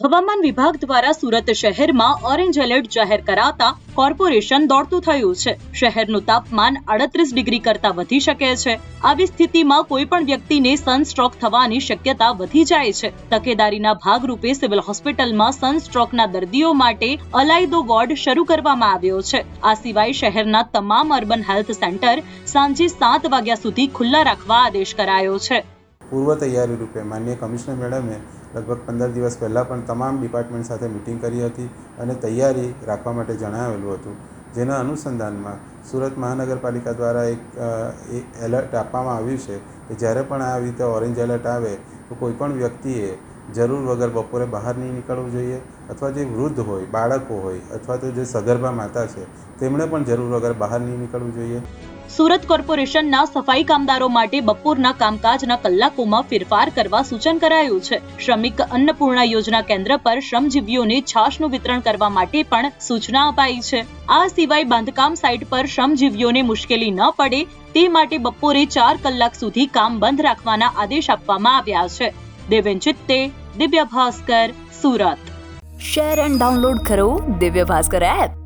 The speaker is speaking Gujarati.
હવામાન વિભાગ દ્વારા સુરત શહેરમાં ઓરેન્જ એલર્ટ જાહેર કરાતા કોર્પોરેશન દોડતું થયું છે. શહેરનું તાપમાન આડત્રીસ ડિગ્રી કરતા વધી શકે છે. આવી સ્થિતિમાં કોઈ પણ વ્યક્તિને સનસ્ટ્રોક થવાની શક્યતા વધી જાય છે. તકેદારીના ભાગરૂપે સિવિલ હોસ્પિટલમાં સનસ્ટ્રોકના દર્દીઓ માટે અલાયદો વોર્ડ શરૂ કરવામાં આવ્યો છે. આ સિવાય શહેરના તમામ અર્બન હેલ્થ સેન્ટર સાંજે સાત વાગ્યા સુધી ખુલ્લા રાખવા આદેશ કરાયો છે. પૂર્વ તૈયારી રૂપે માનનીય કમિશનર મેડમે લગભગ પંદર દિવસ પહેલાં પણ તમામ ડિપાર્ટમેન્ટ સાથે મિટિંગ કરી હતી અને તૈયારી રાખવા માટે જણાવેલું હતું. જેના અનુસંધાનમાં સુરત મહાનગરપાલિકા દ્વારા એક એલર્ટ આપવામાં આવ્યું છે કે જ્યારે પણ આવી રીતે ઓરેન્જ એલર્ટ આવે તો કોઈપણ વ્યક્તિએ જરૂર વગર બપોરે બહાર નહીં નીકળવું જોઈએ અથવા જે વૃદ્ધ હોય, બાળકો હોય અથવા તો જે સગર્ભા માતા છે, તેમણે પણ જરૂર વગર બહાર નહીં નીકળવું જોઈએ. સુરત કોર્પોરેશનના સફાઈ કામદારો માટે બપોરના કામકાજના કલાકોમાં ફેરફાર કરવા સૂચન કરાયું છે. શ્રમિક અન્નપૂર્ણા યોજના કેન્દ્ર પર શ્રમજીવીઓને છાશનું વિતરણ કરવા માટે પણ સૂચના અપાઈ છે. આ સિવાય બાંધકામ સાઇટ પર શ્રમજીવીઓને મુશ્કેલી ન પડે તે માટે બપોરે ચાર કલાક સુધી કામ બંધ રાખવાના આદેશ આપવામાં આવ્યા છે. Deven Chitte Divya Bhaskar, Surat. Share and download કરો દિવ્ય ભાસ્કર એપ